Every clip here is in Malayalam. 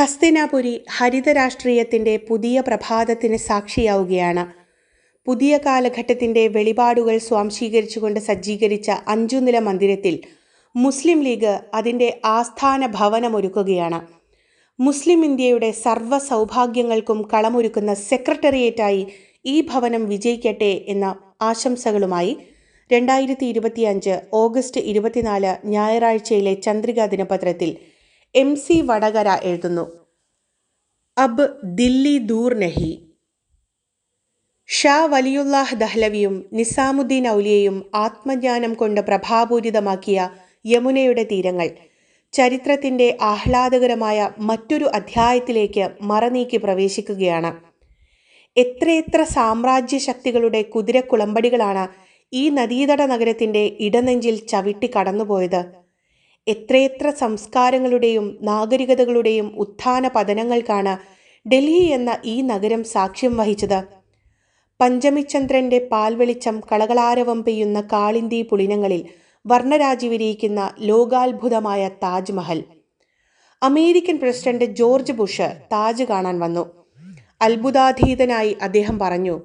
ഹസ്തിനാപുരി ഹരിത രാഷ്ട്രീയത്തിന്റെ പുതിയ പ്രഭാതത്തിന് സാക്ഷിയാവുകയാണ്. പുതിയ കാലഘട്ടത്തിന്റെ വെളിപാടുകൾ സ്വാംശീകരിച്ചുകൊണ്ട് സജ്ജീകരിച്ച അഞ്ചുനില മന്ദിരത്തിൽ മുസ്ലിം ലീഗ് അതിന്റെ ആസ്ഥാന ഭവനമൊരുക്കുകയാണ്. മുസ്ലിം ഇന്ത്യയുടെ സർവ സൗഭാഗ്യങ്ങൾക്കും കളമൊരുക്കുന്ന സെക്രട്ടേറിയറ്റായി ഈ ഭവനം വിജയിക്കട്ടെ എന്ന ആശംസകളുമായി രണ്ടായിരത്തി ഇരുപത്തിയഞ്ച് ഓഗസ്റ്റ് ഇരുപത്തിനാല് ഞായറാഴ്ചയിലെ ചന്ദ്രികാ ദിനപത്രത്തിൽ എം സി വടകര എഴുതുന്നു. അബ് ദില്ലി ദൂർ നഹി. ഷാ വലിയുല്ലാഹ് ദഹ്ലവിയും നിസാമുദ്ദീൻ ഔലിയയും ആത്മജ്ഞാനം കൊണ്ട് പ്രഭാപൂരിതമാക്കിയ യമുനയുടെ തീരങ്ങൾ ചരിത്രത്തിന്റെ ആഹ്ലാദകരമായ മറ്റൊരു അധ്യായത്തിലേക്ക് മറനീക്കി പ്രവേശിക്കുകയാണ്. എത്രയെത്ര സാമ്രാജ്യ ശക്തികളുടെ കുതിരക്കുളമ്പടികളാണ് ഈ നദീതട നഗരത്തിന്റെ ഇടനെഞ്ചിൽ ചവിട്ടി കടന്നുപോയത്. എത്രയെത്ര സംസ്കാരങ്ങളുടെയും നാഗരികതകളുടെയും ഉത്ഥാന പതനങ്ങൾക്കാണ് ഡൽഹി എന്ന ഈ നഗരം സാക്ഷ്യം വഹിച്ചത്. പഞ്ചമിചന്ദ്രന്റെ പാൽവെളിച്ചം കളകളാരവം പെയ്യുന്ന കാളിന്തി പുളിനങ്ങളിൽ വർണരാജി വിരിയിക്കുന്ന ലോകാത്ഭുതമായ Taj Mahal. American president George Bush Taj കാണാൻ വന്നു. അത്ഭുതാധീതനായി അദ്ദേഹം പറഞ്ഞു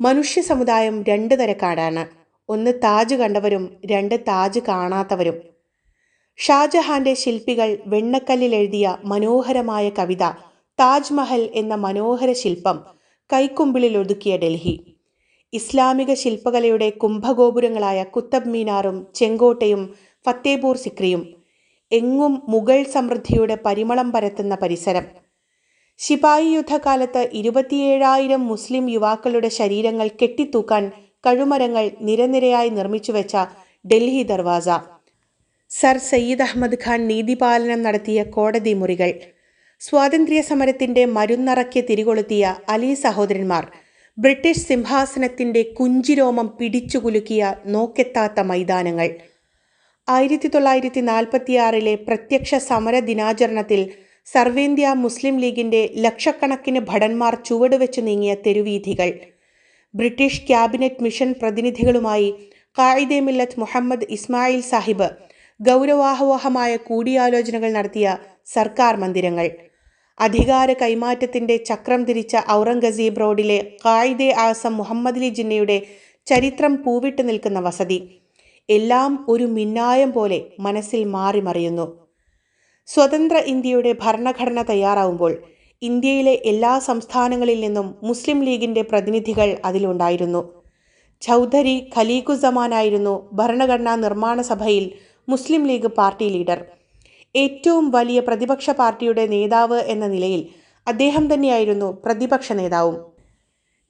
മനുഷ്യ സമുദായം രണ്ട് തരക്കാടാണ്. ഒന്ന് താജ് കണ്ടവരും രണ്ട് താജ് കാണാത്തവരും. ഷാജഹാന്റെ ശില്പികൾ വെണ്ണക്കല്ലിൽ എഴുതിയ മനോഹരമായ കവിത താജ്മഹൽ എന്ന മനോഹര ശില്പം കൈക്കുമ്പിളിൽ ഒതുക്കിയ ഡൽഹി. ഇസ്ലാമിക ശില്പകലയുടെ കുംഭഗോപുരങ്ങളായ കുത്തബ് മീനാറും ചെങ്കോട്ടയും ഫത്തേപൂർ സിക്രിയും എങ്ങും മുഗൾ സമൃദ്ധിയുടെ പരിമളം പരത്തുന്ന പരിസരം. ശിപായി യുദ്ധകാലത്ത് ഇരുപത്തിയേഴായിരം മുസ്ലിം യുവാക്കളുടെ ശരീരങ്ങൾ കെട്ടിത്തൂക്കാൻ കഴുമരങ്ങൾ നിരനിരയായി നിർമ്മിച്ചുവെച്ച ഡൽഹി ദർവാസ. സർ സയ്യിദ് അഹമ്മദ് ഖാൻ നീതിപാലനം നടത്തിയ കോടതി മുറികൾ. സ്വാതന്ത്ര്യ സമരത്തിന്റെ മരുന്നറക്കി തിരികൊളുത്തിയ അലി സഹോദരന്മാർ ബ്രിട്ടീഷ് സിംഹാസനത്തിന്റെ കുഞ്ചിരോമം പിടിച്ചുകുലുക്കിയ നോക്കെത്താത്ത മൈതാനങ്ങൾ. ആയിരത്തി തൊള്ളായിരത്തി നാൽപ്പത്തിയാറിലെ പ്രത്യക്ഷ സമര ദിനാചരണത്തിൽ സർവേന്ത്യ മുസ്ലിം ലീഗിന്റെ ലക്ഷക്കണക്കിന് ഭടന്മാർ ചുവടുവെച്ചു നീങ്ങിയ തെരുവീഥികൾ. ബ്രിട്ടീഷ് ക്യാബിനറ്റ് മിഷൻ പ്രതിനിധികളുമായി കായിദെ മില്ലത്ത് മുഹമ്മദ് ഇസ്മായിൽ സാഹിബ് ഗൗരവാഹവഹമായ കൂടിയാലോചനകൾ നടത്തിയ സർക്കാർ മന്ദിരങ്ങൾ. അധികാര കൈമാറ്റത്തിന്റെ ചക്രം തിരിച്ച ഔറംഗസീബ് റോഡിലെ കായിദെ ആസം മുഹമ്മദ് അലി ജിന്നയുടെ ചരിത്രം പൂവിട്ട് നിൽക്കുന്ന വസതി. എല്ലാം ഒരു മിന്നായം പോലെ മനസ്സിൽ മാറി മറിയുന്നു സ്വതന്ത്ര ഇന്ത്യയുടെ ഭരണഘടന തയ്യാറാവുമ്പോൾ ഇന്ത്യയിലെ എല്ലാ സംസ്ഥാനങ്ങളിൽ നിന്നും മുസ്ലിം ലീഗിന്റെ പ്രതിനിധികൾ അതിലുണ്ടായിരുന്നു. ചൗധരി ഖലീഖുസമാനായിരുന്നു ഭരണഘടനാ നിർമ്മാണ സഭയിൽ മുസ്ലിം ലീഗ് പാർട്ടി ലീഡർ. ഏറ്റവും വലിയ പ്രതിപക്ഷ പാർട്ടിയുടെ നേതാവ് എന്ന നിലയിൽ അദ്ദേഹം തന്നെയായിരുന്നു പ്രതിപക്ഷ നേതാവും.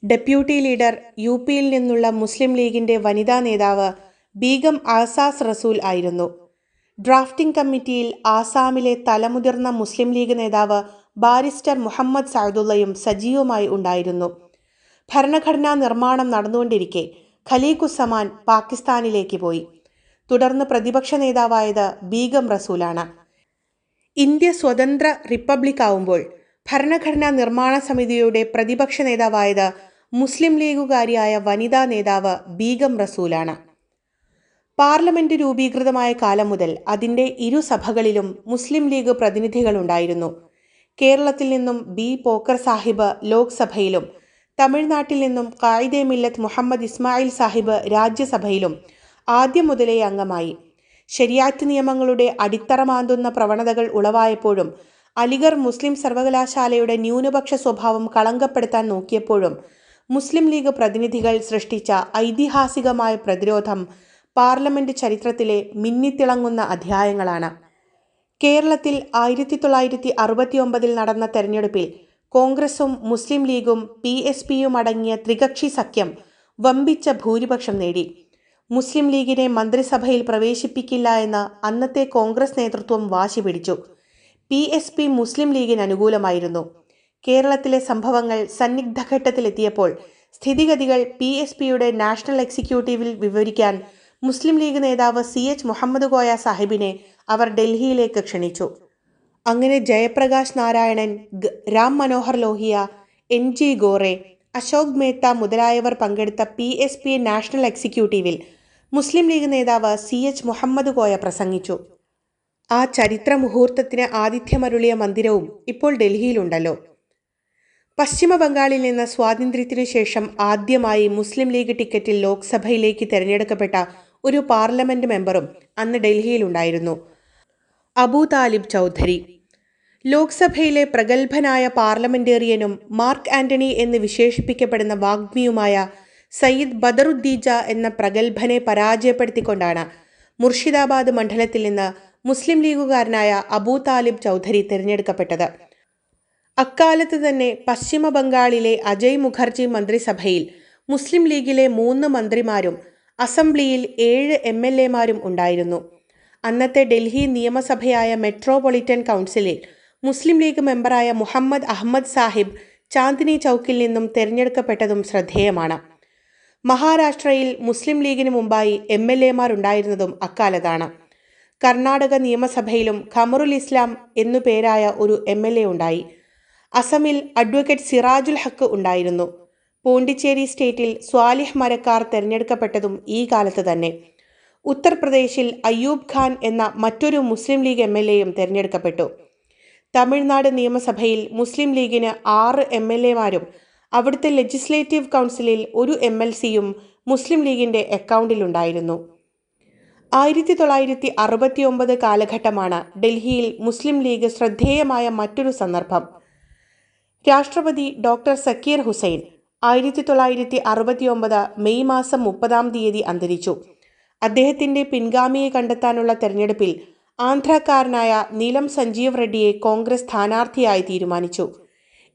ഡെപ്യൂട്ടി ലീഡർ യു പിയിൽ നിന്നുള്ള മുസ്ലിം ലീഗിന്റെ വനിതാ നേതാവ് ബീഗം ആസാസ് റസൂൽ ആയിരുന്നു. ഡ്രാഫ്റ്റിംഗ് കമ്മിറ്റിയിൽ ആസാമിലെ തലമുതിർന്ന മുസ്ലിം ലീഗ് നേതാവ് ബാരിസ്റ്റർ മുഹമ്മദ് സഅദുള്ളയും സജീവമായി ഉണ്ടായിരുന്നു. ഭരണഘടനാ നിർമ്മാണം നടന്നുകൊണ്ടിരിക്കെ ഖലീഖുസമാൻ പാകിസ്ഥാനിലേക്ക് പോയി. തുടർന്ന് പ്രതിപക്ഷ നേതാവായത് ബീഗം റസൂലാണ്. ഇന്ത്യ സ്വതന്ത്ര റിപ്പബ്ലിക് ആവുമ്പോൾ ഭരണഘടനാ നിർമ്മാണ സമിതിയുടെ പ്രതിപക്ഷ നേതാവായത് മുസ്ലിം ലീഗുകാരിയായ വനിതാ നേതാവ് ബീഗം റസൂലാണ്. പാർലമെന്റ് രൂപീകൃതമായ കാലം മുതൽ അതിന്റെ ഇരു സഭകളിലും മുസ്ലിം ലീഗ് പ്രതിനിധികളുണ്ടായിരുന്നു. കേരളത്തിൽ നിന്നും ബി പോക്കർ സാഹിബ് ലോക്സഭയിലും തമിഴ്നാട്ടിൽ നിന്നും കായിദെ മില്ലത്ത് മുഹമ്മദ് ഇസ്മായിൽ സാഹിബ് രാജ്യസഭയിലും ആദ്യം മുതലേ അംഗമായി. ശരിയാറ്റ് നിയമങ്ങളുടെ അടിത്തറ മാന്തുന്ന പ്രവണതകൾ ഉളവായപ്പോഴും അലിഗർ മുസ്ലിം സർവകലാശാലയുടെ ന്യൂനപക്ഷ സ്വഭാവം കളങ്കപ്പെടുത്താൻ നോക്കിയപ്പോഴും മുസ്ലിം ലീഗ് പ്രതിനിധികൾ സൃഷ്ടിച്ച ഐതിഹാസികമായ പ്രതിരോധം പാർലമെന്റ് ചരിത്രത്തിലെ മിന്നിത്തിളങ്ങുന്ന അധ്യായങ്ങളാണ്. കേരളത്തിൽ ആയിരത്തി തൊള്ളായിരത്തി അറുപത്തി ഒമ്പതിൽ നടന്ന തെരഞ്ഞെടുപ്പിൽ കോൺഗ്രസും മുസ്ലിം ലീഗും പി എസ് പിയും അടങ്ങിയ ത്രികക്ഷി സഖ്യം വമ്പിച്ച ഭൂരിപക്ഷം നേടി. മുസ്ലിം ലീഗിനെ മന്ത്രിസഭയിൽ പ്രവേശിപ്പിക്കില്ല എന്ന് അന്നത്തെ കോൺഗ്രസ് നേതൃത്വം വാശി പിടിച്ചു. പി എസ് പി മുസ്ലിം ലീഗിന് അനുകൂലമായിരുന്നു. കേരളത്തിലെ സംഭവങ്ങൾ സന്നിഗ്ധഘട്ടത്തിലെത്തിയപ്പോൾ സ്ഥിതിഗതികൾ പി എസ് പിയുടെ നാഷണൽ എക്സിക്യൂട്ടീവിൽ വിവരിക്കാൻ മുസ്ലിം ലീഗ് നേതാവ് സി എച്ച് മുഹമ്മദ് കോയ സാഹിബിനെ അവർ ഡൽഹിയിലേക്ക് ക്ഷണിച്ചു. അങ്ങനെ ജയപ്രകാശ് നാരായണൻ രാം മനോഹർ ലോഹിയ എൻ ജി ഗോറെ അശോക് മേത്ത മുതലായവർ പങ്കെടുത്ത പി എസ് പി നാഷണൽ എക്സിക്യൂട്ടീവിൽ മുസ്ലിം ലീഗ് നേതാവ് സി എച്ച് മുഹമ്മദ് കോയ പ്രസംഗിച്ചു. ആ ചരിത്ര മുഹൂർത്തത്തിന് ആതിഥ്യമരുളിയ മന്ദിരവും ഇപ്പോൾ ഡൽഹിയിലുണ്ടല്ലോ. പശ്ചിമ ബംഗാളിൽ നിന്ന് സ്വാതന്ത്ര്യത്തിനു ശേഷം ആദ്യമായി മുസ്ലിം ലീഗ് ടിക്കറ്റിൽ ലോക്സഭയിലേക്ക് തിരഞ്ഞെടുക്കപ്പെട്ട ഒരു പാർലമെന്റ് മെമ്പറും അന്ന് ഡൽഹിയിലുണ്ടായിരുന്നു. അബു താലിബ് ചൗധരി. ലോക്സഭയിലെ പ്രഗത്ഭനായ പാർലമെന്റേറിയനും മാർക്ക് ആന്റണി എന്ന് വിശേഷിപ്പിക്കപ്പെടുന്ന വാഗ്മിയുമായ സയ്യിദ് ബദറുദ്ദീജ എന്ന പ്രഗത്ഭനെ പരാജയപ്പെടുത്തിക്കൊണ്ടാണ് മുർഷിദാബാദ് മണ്ഡലത്തിൽ നിന്ന് മുസ്ലിം ലീഗുകാരനായ അബൂ താലിബ് ചൗധരി തിരഞ്ഞെടുക്കപ്പെട്ടത്. അക്കാലത്ത് തന്നെ പശ്ചിമ ബംഗാളിലെ അജയ് മുഖർജി മന്ത്രിസഭയിൽ മുസ്ലിം ലീഗിലെ മൂന്ന് മന്ത്രിമാരും അസംബ്ലിയിൽ ഏഴ് എം എൽ എമാരും ഉണ്ടായിരുന്നു. അന്നത്തെ ഡൽഹി നിയമസഭയായ മെട്രോപൊളിറ്റൻ കൗൺസിലിൽ മുസ്ലിം ലീഗ് മെമ്പറായ മുഹമ്മദ് അഹമ്മദ് സാഹിബ് ചാന്ദിനി ചൗക്കിൽ നിന്നും തെരഞ്ഞെടുക്കപ്പെട്ടതും ശ്രദ്ധേയമാണ്. മഹാരാഷ്ട്രയിൽ മുസ്ലിം ലീഗിന് മുമ്പായി എം എൽ എമാരുണ്ടായിരുന്നതും അക്കാലത്താണ്. കർണാടക നിയമസഭയിലും ഖമറുൽ ഇസ്ലാം എന്നു പേരായ ഒരു എം എൽ എ ഉണ്ടായി. അസമിൽ അഡ്വക്കേറ്റ് സിറാജുൽ ഹക്ക് ഉണ്ടായിരുന്നു. പോണ്ടിച്ചേരി സ്റ്റേറ്റിൽ സ്വാലിഹ് മരക്കാർ തെരഞ്ഞെടുക്കപ്പെട്ടതും ഈ കാലത്ത് തന്നെ. ഉത്തർപ്രദേശിൽ അയ്യൂബ് ഖാൻ എന്ന മറ്റൊരു മുസ്ലിം ലീഗ് എം എൽ എയും തിരഞ്ഞെടുക്കപ്പെട്ടു. തമിഴ്നാട് നിയമസഭയിൽ മുസ്ലിം ലീഗിന് ആറ് എം എൽ എമാരും അവിടുത്തെ ലെജിസ്ലേറ്റീവ് കൗൺസിലിൽ ഒരു എം എൽ സിയും മുസ്ലിം ലീഗിന്റെ അക്കൗണ്ടിലുണ്ടായിരുന്നു. ആയിരത്തി തൊള്ളായിരത്തി അറുപത്തി ഒമ്പത് കാലഘട്ടമാണ് ഡൽഹിയിൽ മുസ്ലിം ലീഗ് ശ്രദ്ധേയമായ മറ്റൊരു സന്ദർഭം. രാഷ്ട്രപതി ഡോക്ടർ സക്കീർ ഹുസൈൻ ആയിരത്തി തൊള്ളായിരത്തി അറുപത്തി ഒമ്പത് മെയ് മാസം മുപ്പതാം തീയതി അന്തരിച്ചു. അദ്ദേഹത്തിന്റെ പിൻഗാമിയെ കണ്ടെത്താനുള്ള തെരഞ്ഞെടുപ്പിൽ ആന്ധ്രാക്കാരനായ നീലം സഞ്ജീവ് റെഡ്ഡിയെ കോൺഗ്രസ് സ്ഥാനാർത്ഥിയായി തീരുമാനിച്ചു.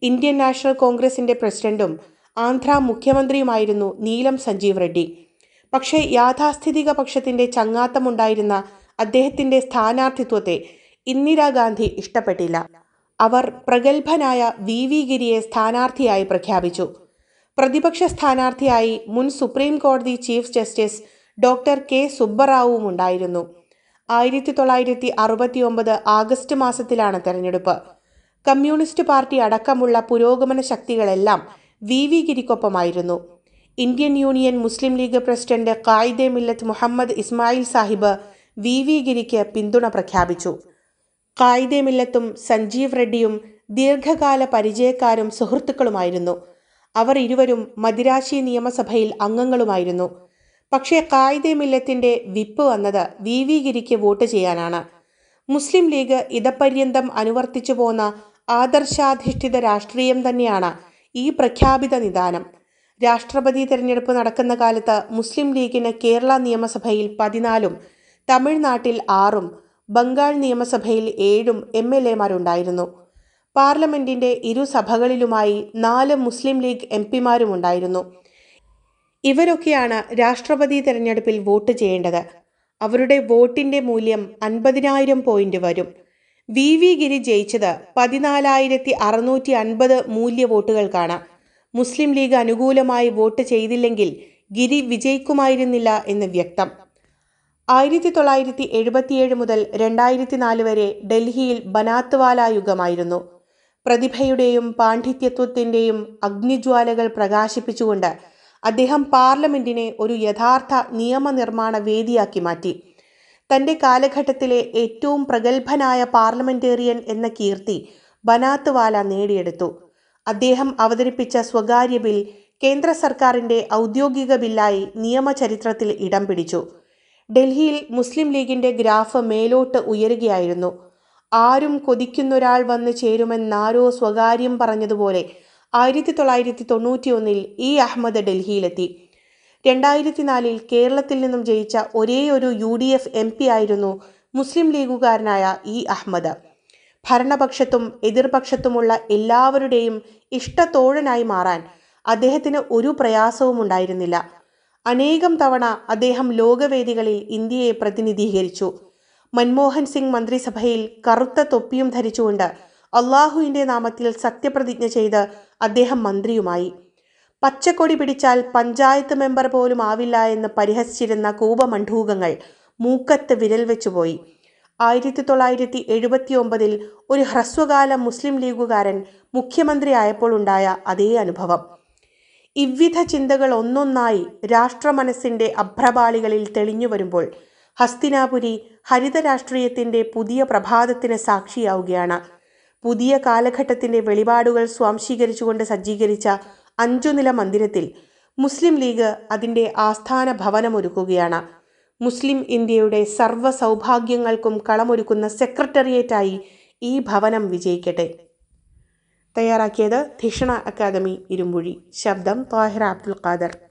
ഇന്ത്യൻ നാഷണൽ കോൺഗ്രസിന്റെ പ്രസിഡന്റും ആന്ധ്ര മുഖ്യമന്ത്രിയുമായിരുന്നു നീലം സഞ്ജീവ് റെഡ്ഡി. പക്ഷേ യാഥാസ്ഥിതിക പക്ഷത്തിന്റെ ചങ്ങാത്തമുണ്ടായിരുന്ന അദ്ദേഹത്തിന്റെ സ്ഥാനാർത്ഥിത്വത്തെ ഇന്ദിരാഗാന്ധി ഇഷ്ടപ്പെട്ടില്ല. അവർ പ്രഗത്ഭനായ വി. വി. ഗിരിയെ സ്ഥാനാർത്ഥിയായി പ്രഖ്യാപിച്ചു. പ്രതിപക്ഷ സ്ഥാനാർത്ഥിയായി മുൻ സുപ്രീം കോടതി ചീഫ് ജസ്റ്റിസ് ഡോക്ടർ കെ. സുബ്ബറാവുവും ഉണ്ടായിരുന്നു ആയിരത്തി തൊള്ളായിരത്തി അറുപത്തി ഒമ്പത് ആഗസ്റ്റ് മാസത്തിലാണ് തെരഞ്ഞെടുപ്പ്. കമ്മ്യൂണിസ്റ്റ് പാർട്ടി അടക്കമുള്ള പുരോഗമന ശക്തികളെല്ലാം V V ഗിരിക്കൊപ്പമായിരുന്നു. Indian Union Muslim League president Quaide Millath Muhammad Ismail Sahib V V ഗിരിക്ക് പിന്തുണ പ്രഖ്യാപിച്ചു. കായിദെ മില്ലത്തും സഞ്ജീവ് റെഡ്ഡിയും ദീർഘകാല പരിചയക്കാരും സുഹൃത്തുക്കളുമായിരുന്നു. അവർ ഇരുവരും മദിരാശി നിയമസഭയിൽ അംഗങ്ങളുമായിരുന്നു. പക്ഷേ കായിദെ മില്ലത്തിന്റെ വിപ്പ് വന്നത് വി വി ഗിരിക്ക് വോട്ട് ചെയ്യാനാണ്. മുസ്ലിം ലീഗ് ഇതപര്യന്തം അനുവർത്തിച്ചു പോന്ന ആദർശാധിഷ്ഠിത രാഷ്ട്രീയം തന്നെയാണ് ഈ പ്രഖ്യാപിത നിദാനം. രാഷ്ട്രപതി തിരഞ്ഞെടുപ്പ് നടക്കുന്ന കാലത്ത് മുസ്ലിം ലീഗിന് കേരള നിയമസഭയിൽ പതിനാലും തമിഴ്നാട്ടിൽ ആറും ബംഗാൾ നിയമസഭയിൽ ഏഴും എം എൽ എമാരുണ്ടായിരുന്നു. പാർലമെന്റിന്റെ ഇരു സഭകളിലുമായി നാല് മുസ്ലിം ലീഗ് എം പിമാരുമുണ്ടായിരുന്നു. ഇവരൊക്കെയാണ് രാഷ്ട്രപതി തെരഞ്ഞെടുപ്പിൽ വോട്ട് ചെയ്യേണ്ടത്. അവരുടെ വോട്ടിന്റെ മൂല്യം അൻപതിനായിരം പോയിന്റ് വരും. വി. വി. ഗിരി ജയിച്ചത് പതിനാലായിരത്തി അറുന്നൂറ്റി അൻപത് മൂല്യ വോട്ടുകൾക്കാണ്. മുസ്ലിം ലീഗ് അനുകൂലമായി വോട്ട് ചെയ്തില്ലെങ്കിൽ ഗിരി വിജയിക്കുമായിരുന്നില്ല എന്ന് വ്യക്തം. ആയിരത്തി തൊള്ളായിരത്തി എഴുപത്തിയേഴ് മുതൽ രണ്ടായിരത്തി നാല് വരെ ഡൽഹിയിൽ ബനാത്വാല യുഗമായിരുന്നു. പ്രതിഭയുടെയും പാണ്ഡിത്യത്വത്തിന്റെയും അഗ്നിജ്വാലകൾ പ്രകാശിപ്പിച്ചുകൊണ്ട് അദ്ദേഹം പാർലമെന്റിനെ ഒരു യഥാർത്ഥ നിയമനിർമ്മാണ വേദിയാക്കി മാറ്റി. തന്റെ കാലഘട്ടത്തിലെ ഏറ്റവും പ്രഗത്ഭനായ പാർലമെന്റേറിയൻ എന്ന കീർത്തി ബനാത്വാല നേടിയെടുത്തു. അദ്ദേഹം അവതരിപ്പിച്ച സ്വകാര്യ ബിൽ കേന്ദ്ര സർക്കാരിന്റെ ഔദ്യോഗിക ബില്ലായി നിയമചരിത്രത്തിൽ ഇടം പിടിച്ചു. ഡൽഹിയിൽ മുസ്ലിം ലീഗിന്റെ ഗ്രാഫ് മേലോട്ട് ഉയരുകയായിരുന്നു. ആരും കൊതിക്കുന്നൊരാൾ വന്ന് ചേരുമെന്നാരോ സ്വകാര്യം പറഞ്ഞതുപോലെ ആയിരത്തി തൊള്ളായിരത്തി തൊണ്ണൂറ്റി ഒന്നിൽ ഇ അഹമ്മദ് ഡൽഹിയിലെത്തി. രണ്ടായിരത്തി നാലിൽ കേരളത്തിൽ നിന്നും ജയിച്ച ഒരേയൊരു U D F M P ആയിരുന്നു മുസ്ലിം ലീഗുകാരനായ ഇ അഹമ്മദ്. ഭരണപക്ഷത്തും എതിർപക്ഷത്തുമുള്ള എല്ലാവരുടെയും ഇഷ്ടത്തോഴനായി മാറാൻ അദ്ദേഹത്തിന് ഒരു പ്രയാസവും ഉണ്ടായിരുന്നില്ല. അനേകം തവണ അദ്ദേഹം ലോകവേദികളിൽ ഇന്ത്യയെ പ്രതിനിധീകരിച്ചു. മൻമോഹൻ സിംഗ് മന്ത്രിസഭയിൽ കറുത്ത തൊപ്പിയും ധരിച്ചുകൊണ്ട് അള്ളാഹുവിന്റെ നാമത്തിൽ സത്യപ്രതിജ്ഞ ചെയ്ത് അദ്ദേഹം മന്ത്രിയുമായി. പച്ചക്കൊടി പിടിച്ചാൽ പഞ്ചായത്ത് മെമ്പർ പോലും ആവില്ല എന്ന് പരിഹസിച്ചിരുന്ന കൂപമണ്ഡൂകങ്ങൾ മൂക്കത്ത് വിരൽ വെച്ചുപോയി ആയിരത്തി തൊള്ളായിരത്തി എഴുപത്തി ഒമ്പതിൽ ഒരു ഹ്രസ്വകാല മുസ്ലിം ലീഗുകാരൻ മുഖ്യമന്ത്രിയായപ്പോൾ ഉണ്ടായ അതേ അനുഭവം. ഇവിധ ചിന്തകൾ ഒന്നൊന്നായി രാഷ്ട്ര രാഷ്ട്രമനസ്സിന്റെ അഭ്രപാളികളിൽ തെളിഞ്ഞു വരുമ്പോൾ ഹസ്തിനാപുരി ഹരിത രാഷ്ട്രീയത്തിന്റെ പുതിയ പ്രഭാതത്തിന് സാക്ഷിയാവുകയാണ് പുതിയ കാലഘട്ടത്തിന്റെ വെളിപാടുകൾ സ്വാംശീകരിച്ചുകൊണ്ട് സജ്ജീകരിച്ച അഞ്ചു നില മന്ദിരത്തിൽ മുസ്ലിം ലീഗ് അതിന്റെ ആസ്ഥാന ഭവനമൊരുക്കുകയാണ്. മുസ്ലിം ഇന്ത്യയുടെ സർവ സൗഭാഗ്യങ്ങൾക്കും കളമൊരുക്കുന്ന സെക്രട്ടേറിയറ്റായി ഈ ഭവനം വിജയിക്കട്ടെ. തയ്യാറാക്കിയത് ധിഷണ അക്കാദമി ഇരുമ്പുഴി. ശബ്ദം താഹിർ അബ്ദുൽ ഖാദർ.